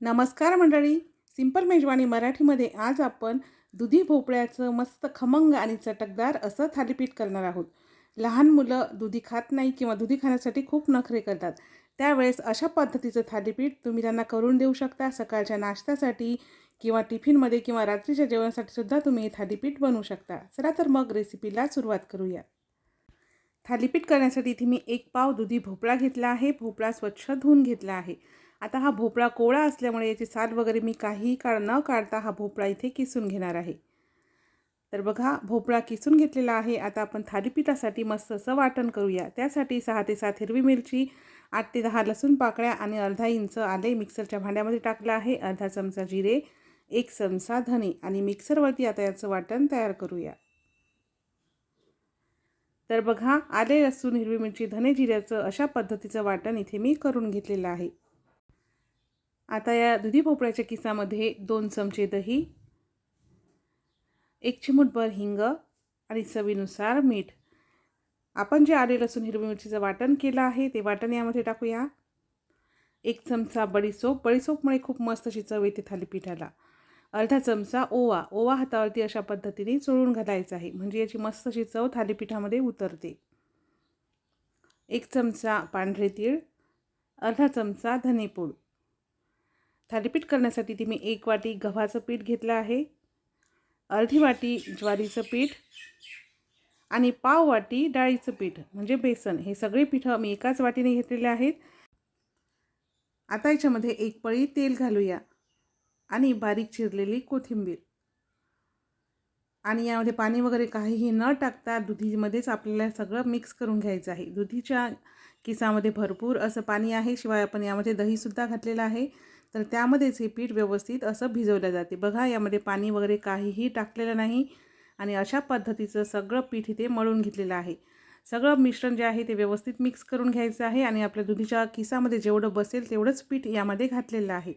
नमस्कार मंडळी. सिंपल मेजवानी मराठीमध्ये आज आपण दुधी भोपळ्याचं मस्त खमंग आणि चटकदार असं थालीपीठ करणार आहोत. लहान मुलं दुधी खात नाही किंवा दुधी खाण्यासाठी खूप नखरे करतात. त्यावेळेस अशा पद्धतीचं थालीपीठ तुम्ही त्यांना करून देऊ शकता. सकाळच्या नाश्त्यासाठी किंवा टिफिनमध्ये किंवा रात्रीच्या जेवणासाठी सुद्धा तुम्ही हे थालीपीठ बनवू शकता. चला तर मग रेसिपीला सुरुवात करूया. थालीपीठ करण्यासाठी इथे मी एक पाव दुधी भोपळा घेतला आहे. भोपळा स्वच्छ धुवून घेतला आहे. आता हा भोपळा कोवळा असल्यामुळे याची साल वगैरे मी काही काळ न काढता हा भोपळा इथे किसून घेणार आहे. तर बघा भोपळा किसून घेतलेला आहे. आता आपण थालीपीठासाठी मस्त असं वाटण करूया. त्यासाठी सहा ते सात हिरवी मिरची आठ ते दहा लसूण पाकळ्या आणि अर्धा इंच आले मिक्सरच्या भांड्यामध्ये टाकलं आहे. अर्धा चमचा जिरे एक चमचा धने आणि मिक्सरवरती आता याचं वाटण तयार करूया. तर बघा आले लसूण हिरवी मिरची धने जिऱ्याचं अशा पद्धतीचं वाटण इथे मी करून घेतलेलं आहे. आता या दुधी भोपळ्याच्या किसामध्ये दोन चमचे दही एक चिमूटभर हिंग आणि चवीनुसार मीठ. आपण जे आले लसूण हिरवी मिरचीचं वाटण केलं आहे ते वाटण यामध्ये टाकूया. एक चमचा बडीसोप बडीसोपमुळे खूप मस्त अशी चव येते थालीपीठाला. अर्धा चमचा ओवा. ओवा हातावरती अशा पद्धतीने चोळून घालायचा आहे म्हणजे याची मस्त अशी चव थालीपीठामध्ये उतरते. एक चमचा पांढरे तीळ. अर्धा चमचा धनेपूड. थालीपीठ करण्यासाठी ती मी एक वाटी गव्हाचं पीठ घेतलं आहे. अर्धी वाटी ज्वारीचं पीठ आणि पाव वाटी डाळीचं पीठ म्हणजे बेसन. हे सगळे पिठं मी एकाच वाटीने घेतलेले आहेत. आता याच्यामध्ये एक पळी तेल घालूया आणि बारीक चिरलेली कोथिंबीर. आणि यामध्ये पाणी वगैरे काहीही न टाकता दुधीमध्येच आपल्याला सगळं मिक्स करून घ्यायचं आहे. दुधीच्या किसामध्ये भरपूर असं पाणी आहे शिवाय आपण यामध्ये दहीसुद्धा घातलेलं आहे. तर त्यामध्येच हे पीठ व्यवस्थित असं भिजवलं जाते. बघा यामध्ये पाणी वगैरे काहीही टाकलेलं नाही आणि अशा पद्धतीचं सगळं पीठ इथे मळून घेतलेलं आहे. सगळं मिश्रण जे आहे ते व्यवस्थित मिक्स करून घ्यायचं आहे आणि आपल्या दुधीच्या किसामध्ये जेवढं बसेल तेवढंच पीठ यामध्ये घातलेलं आहे.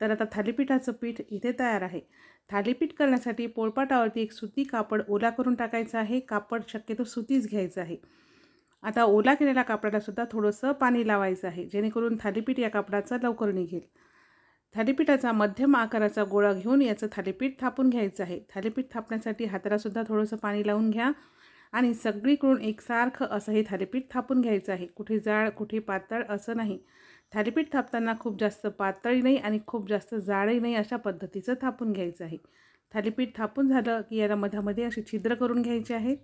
तर आता थालीपीठाचं पीठ इथे तयार आहे. थालीपीठ करण्यासाठी पोळपाटावरती एक सुती कापड ओला करून टाकायचं आहे. कापड शक्यतो सुतीच घ्यायचं आहे. आता ओला केलेल्या कापडालासुद्धा थोडंसं पाणी लावायचं आहे जेणेकरून थालीपीठ या कापडाचा लवकर निघेल. थालीपीठाचा मध्यम आकाराचा गोळा घेऊन याचं थालीपीठ थापून घ्यायचं आहे. थालीपीठ थापण्यासाठी हातालासुद्धा थोडंसं पाणी लावून घ्या आणि सगळीकडून एकसारखं असं हे थालीपीठ थापून घ्यायचं आहे. कुठे जाड कुठे पातळ असं नाही. थालीपीठ थापताना खूप जास्त पातळी नाही आणि खूप जास्त जाडही नाही अशा पद्धतीचं थापून घ्यायचं आहे. थालीपीठ थापून झालं की याला मधामध्ये अशी छिद्र करून घ्यायचे आहे.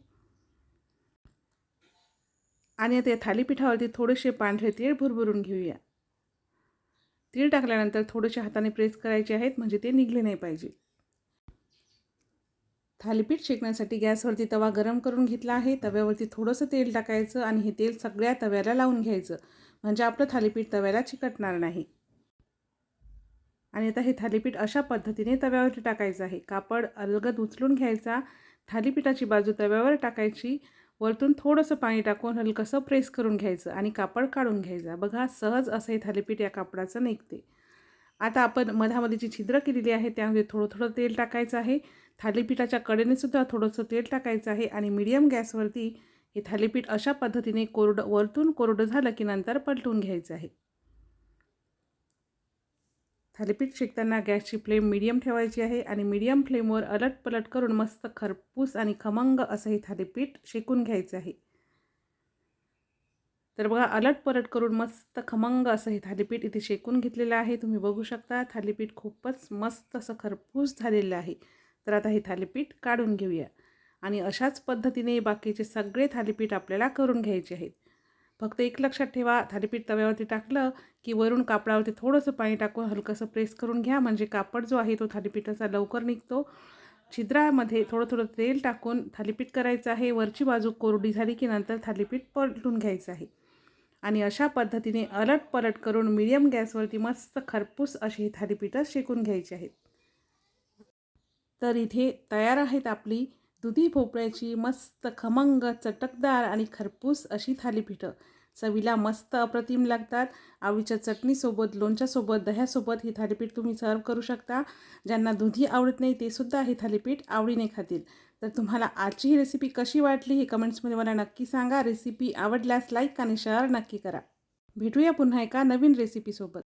आणि आता या थालीपीठावरती थोडेसे पांढरे तीळ भुरभुरून घेऊया. तीळ टाकल्यानंतर थोडेसे हाताने प्रेस करायचे आहेत म्हणजे ते निघले नाही पाहिजे. थालीपीठ शेकण्यासाठी गॅसवरती तवा गरम करून घेतला आहे. तव्यावरती थोडंसं तेल टाकायचं आणि हे तेल सगळ्या तव्याला लावून घ्यायचं. म्हणजे आपलं थालीपीठ तव्याला चिकटणार नाही. आणि आता हे थालीपीठ अशा पद्धतीने तव्यावरती टाकायचं आहे. कापड अलगद उचलून घ्यायचा. थालीपीठाची बाजू तव्यावर टाकायची. वरतून थोडंसं पाणी टाकून हलकंसं प्रेस करून घ्यायचं आणि कापड काढून घ्यायचं. बघा सहज असं हे थालीपीठ या कापडाचं निघते. आता आपण मधामध्ये जी छिद्र केलेली आहे त्यामध्ये थोडं थोडं तेल टाकायचं आहे. थालीपीठाच्या कडेने सुद्धा थोडंसं तेल टाकायचं आहे आणि मीडियम गॅसवरती हे थालीपीठ अशा पद्धतीने कोरडं वरतून कोरडं झालं की नंतर पलटून घ्यायचं आहे. थालीपीठ शेकताना गॅसची फ्लेम मीडियम ठेवायची आहे आणि मीडियम फ्लेमवर अलट पलट करून मस्त खरपूस आणि खमंग असं हे थालीपीठ शेकून घ्यायचं आहे. तर बघा अलट पलट करून मस्त खमंग असं हे थालीपीठ इथे शेकून घेतलेलं आहे. तुम्ही बघू शकता थालीपीठ खूपच मस्त असं खरपूस झालेलं आहे. तर आता हे थालीपीठ काढून घेऊया. आणि अशाच पद्धतीने बाकीचे सगळे थालीपीठ आपल्याला करून घ्यायचे आहेत. फक्त एक लक्षात ठेवा थालीपीठ तव्यावरती टाकलं की वरून कापडावरती थोडंसं पाणी टाकून हलकंसं प्रेस करून घ्या. म्हणजे कापड जो आहे तो थालीपीठाचा लवकर निघतो. छिद्रामध्ये थोडं थोडं तेल टाकून थालीपीठ करायचं आहे. वरची बाजू कोरडी झाली की नंतर थालीपीठ पलटून घ्यायचं आहे. आणि अशा पद्धतीने अलट पलट करून मिडियम गॅसवरती मस्त खरपूस अशी थालीपीठं शेकून घ्यायची आहेत. तर इथे तयार आहेत आपली दुधी भोपळ्याची मस्त खमंग चटकदार आणि खरपूस अशी थालीपीठं. चवीला मस्त अप्रतिम लागतात. आवळीच्या चटणीसोबत लोणच्यासोबत दह्यासोबत ही थालीपीठ तुम्ही सर्व करू शकता. ज्यांना दुधी आवडत नाही ते सुद्धा हे थालीपीठ आवडीने खातील. तर तुम्हाला आजची ही रेसिपी कशी वाटली ही कमेंट्समध्ये मला नक्की सांगा. रेसिपी आवडल्यास लाईक आणि शेअर नक्की करा. भेटूया पुन्हा एका नवीन रेसिपीसोबत